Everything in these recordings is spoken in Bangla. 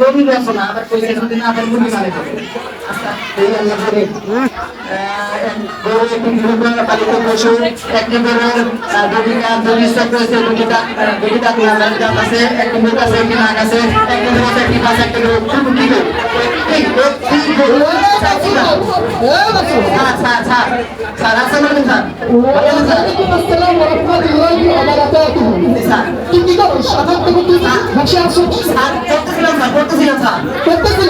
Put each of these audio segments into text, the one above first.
গরু রচনা আবার কইছে যদি না আবার মুরগি মারে আচ্ছা পালিত পশু এক নম্বরের দুটিটা দুটি চক্র আছে দুটিটা দুটিটা তোমার দাঁত আছে একটি মুখ আছে একটি নাক আছে এক নম্বর আছে একটি পাশে একটি লোক খুব কি sir sir sir sir. Sir. Sir. Sir? বসে আছো স্যার করতেছিলাম স্যার করতেছিলাম স্যার। করতেছিলি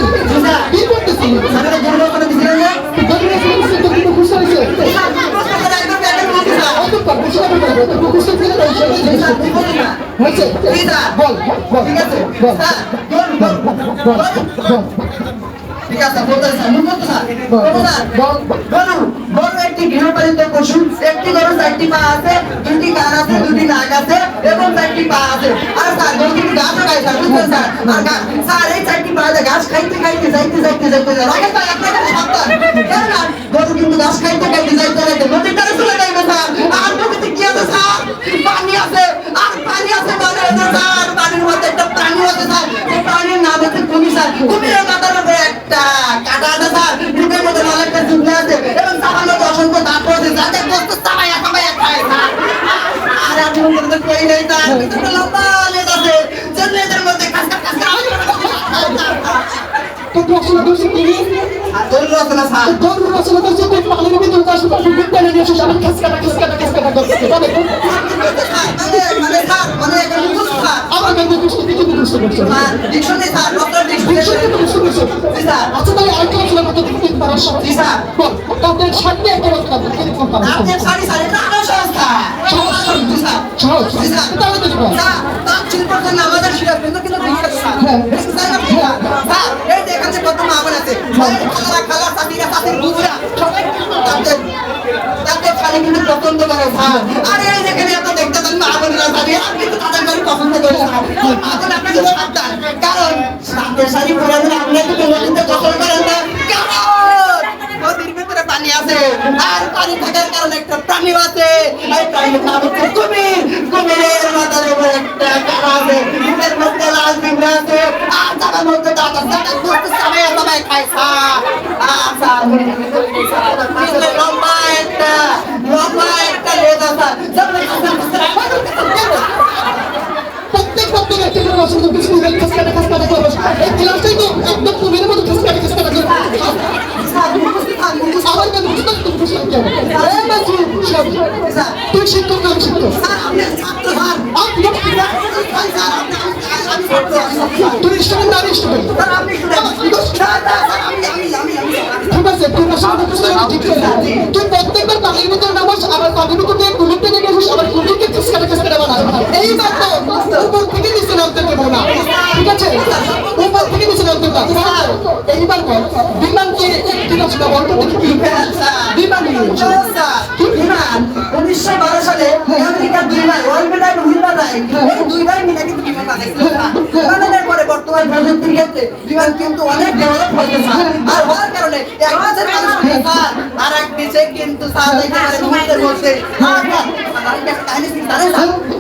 কি করতেছিলি স্যার গরু রচনা দিছিলেন যে গরিবের সমস্যা তো খুশি স্যার স্যার খুশি স্যার। কি না হয়েছে ঠিক আছে। বল বল বল স্যার বল বল বলতে স্যার বলতে স্যার। স্যার। বল গরু একটি গৃহপালিত পশু একটি গরু চারটি পা আছে দুটি কান আছে দুটি নাক আছে এবং চারটি পা আছে আর স্যার গরু কিন্তু ঘাস খায় স্যার বুঝলেন স্যার আর ঘাস স্যার এই চারটি পা আছে ঘাস খাইতে খাইতে যাইতে যাইতে যাইতে যাইতে রাখেন স্যার আপনাকে সাবধান নাই স্যার কিন্তু লম্বা লেজ আছে। যে লেজের মধ্যে তো রচনা করছে স্যার। করছে তুই পানির ভিতরে নিয়ে এসে মানে মানে স্যার মানে আমার কাছে কিছু কিছু কিছু করছে। আচ্ছা তাহলে আরেকটা রচনা করতে দিতে পারার সময় বল তাদের একটা রচনা করতে দিতে পারার তাদের খালি কিন্তু পছন্দ করে আর এই যেখানে আপনি দেখতে পান মা বোনরা সাথী আর কিন্তু তাদের খালি পছন্দ করে স্যার তাদের আপনি কিন্তু সাবধান আর তার মধ্যে দাঁত আছে করতে সবাই সবাই খায় স্যার পিছনে লম্বা একটা লম্বা একটা লেজ আছে সবাই প্রত্যেক প্রত্যেক একটা করে রচনা করতে শুরু করে খাস কাটা খাস কাটা করো এই ক্লাসটাই তো একদম কুমিরের মতো খাস কাটা খাস কাটা করো আমার কাছে বুঝতে তো খুশি হতে হবে এই মাসি সব তুই শিক্ষক আমি শিক্ষক তুই স্টুডেন্ট আমি স্টুডেন্ট ঠিক আছে আছে তুই প্রত্যেকবার পানির ভিতরে নামাস আবার পানির ভিতর থেকে থেকে গেছিস আবার কুমিরকে খাস কাটা খাস কাটা বানাস এইবার তো উপর থেকে নিচে নামতে দেবো না ঠিক আছে উপর থেকে নামতে না এইবার বল। বিমানকে একটি রচনা বলতো বিমান উনিশশো বারো সালে আমেরিকার দুই ভাই ওয়ালবেটা এবং হিলবাটাই এই দুই ভাই মিলে কিন্তু বিমান বানাইছিল পরে বর্তমান প্রযুক্তির ক্ষেত্রে বিমান কিন্তু অনেক ডেভেলপ হয়েছে আর হওয়ার কারণে এক দেশের মানুষ আর কিন্তু মুহূর্তের মধ্যে আর আর?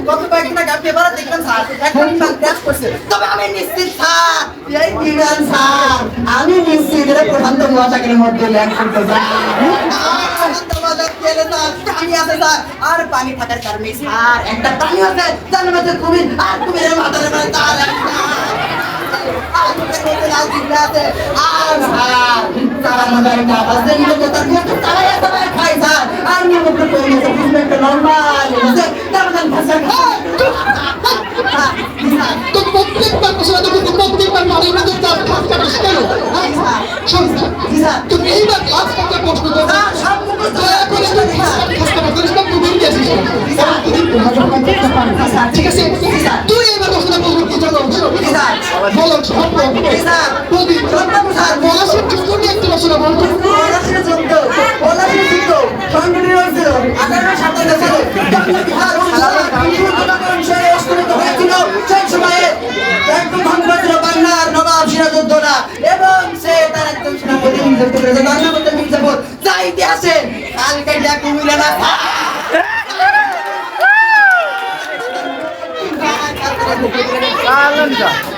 গত স্যার ক্র্যাশ করছে। তবে আমি নিশ্চিত স্যার এই বিমান স্যার। আমি নিশ্চিত এটা প্রশান্ত মহাসাগরের মধ্যে ল্যান্ড করতে আর পানি থাকার কারণে স্যার একটা পানি আছে যার মধ্যে কুমির আর কুমিরের মাথার তার তুমি এইবার ক্লাস করতে প্রশ্ন মুখস্থ দয়া করে তুমি না। ঠিক আছে তুই এবার রচনা করবি কি জানো। বলো স্যার। প্রদীপ। পলাশের চুস্তুনি একটা রচনা বলতো পলাশির যুদ্ধ, পলাশির যুদ্ধ, সংগঠিত হয়েছিল আঠারোশো সাতান্ন সালে। বিহার অস্তমিত হয়েছিল, সেই সময়ে একদম ভঙ্গ করেছিল বাংলার নবাব সিরাজউদ্দৌলা এবং সে তার একজন সেনাপতি তার নাম হচ্ছে মির্জাফর যা ইতিহাসে কালকে যা কুমিরে না Kangen dah.